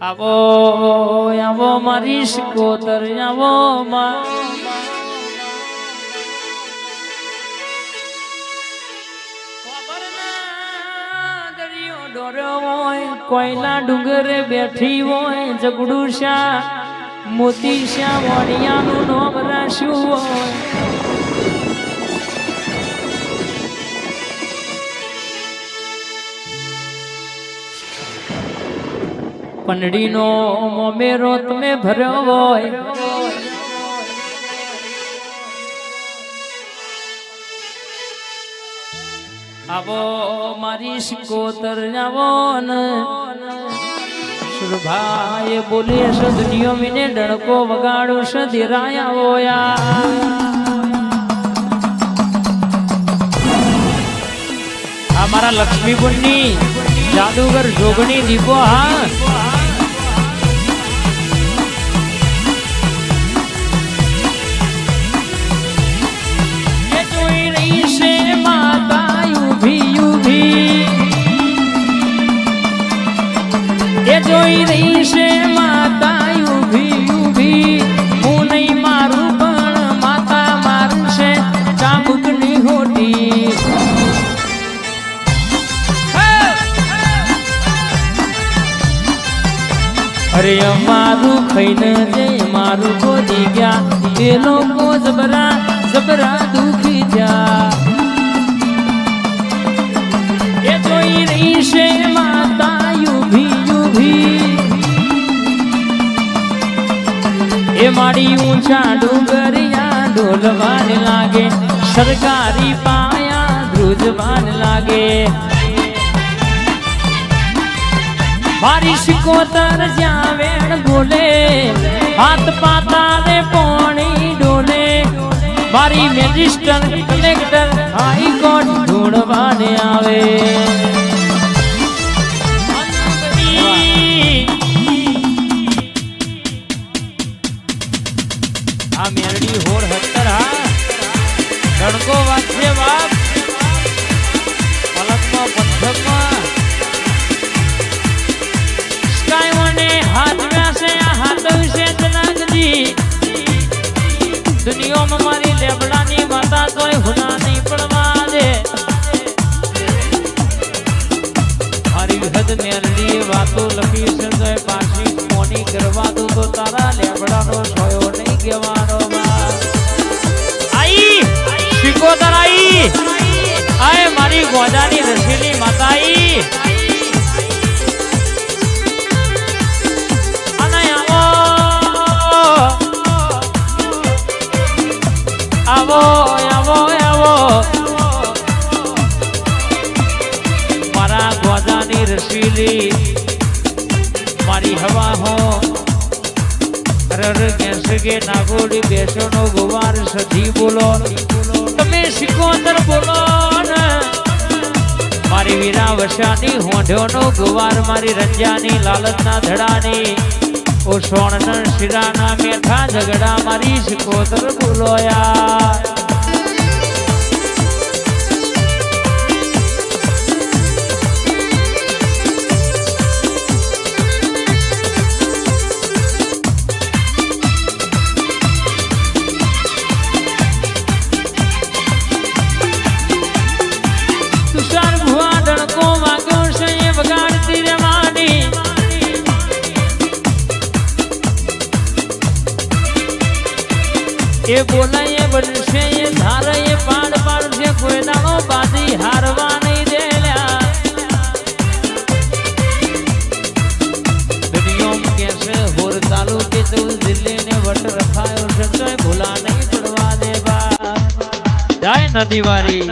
આવો આવો મારી શિકોતર, આવો કોયલા ડુંગરે બેઠી હોય જગડું શા, મોતી શ્યા વણિયાનું નોમ રાખ્યું હોય. પંડડીનો મોમેરો તમે ભર્યો હોય આવો મારી શિકોતર આવો ને સુરભાઈ બોલે છે દુનિયો મીને ડણકો વગાડો છે દેરાયા હોયા આ મારા લક્ષ્મીકુંડની જાદુગર જોગણી દીપો હા જોઈ રહી છે માતા ઊભી ઊભી. હું નહીં મારું, પણ માતા મારું છે ચાબુકની હોટી અરે અમારું ખાઈને જે મારું ગોદી ગયા, એ લોકો મારી ઊંચા ડુંગરિયા ડોલવાન લાગે, સરકારી પાયા ધ્રુજવાન લાગે. મારી શિકોતર જ્યાં વેણ બોલે હાથ પાતાને પોણી ડોલે. મારી મેજિસ્ટર કલેક્ટર હાઈકોર્ટ ઢૂંઢવાને આવે. મારી હદ વાતો લખી, સંજય પાછી મોની કરવા દો તો તારા લેબડાનો સોયો નહીં કહેવાનો આઈ શિકોતર આઈ. આય, મારી ગોજાની રસીલી માતા આઈ આવો આવો આવો. રસીલી મારી હવા હો. રર કે નાગોડી બેસણો ગુવાર સધી બોલો. તમે સિકોતર બોલો મારી વીરા વસાની હોંઢોનો ગુવાર, મારી રંજાની લાલતના ધડાની. ઓ સોણના શિરાના મેઠા ઝગડા મારી સિકોતર બોલોયા તુષાર એ બોલાય બનશે એ ધારે એ પાડ પાડશે, કોઈ દાણો બાજી હારવા નહીં દુનિયામાં કેસે હોર તાલુકે તું દિલ્હી ને વટ રખાયો છે ભૂલા નહીં પડવા દેવા. જય નદી વારી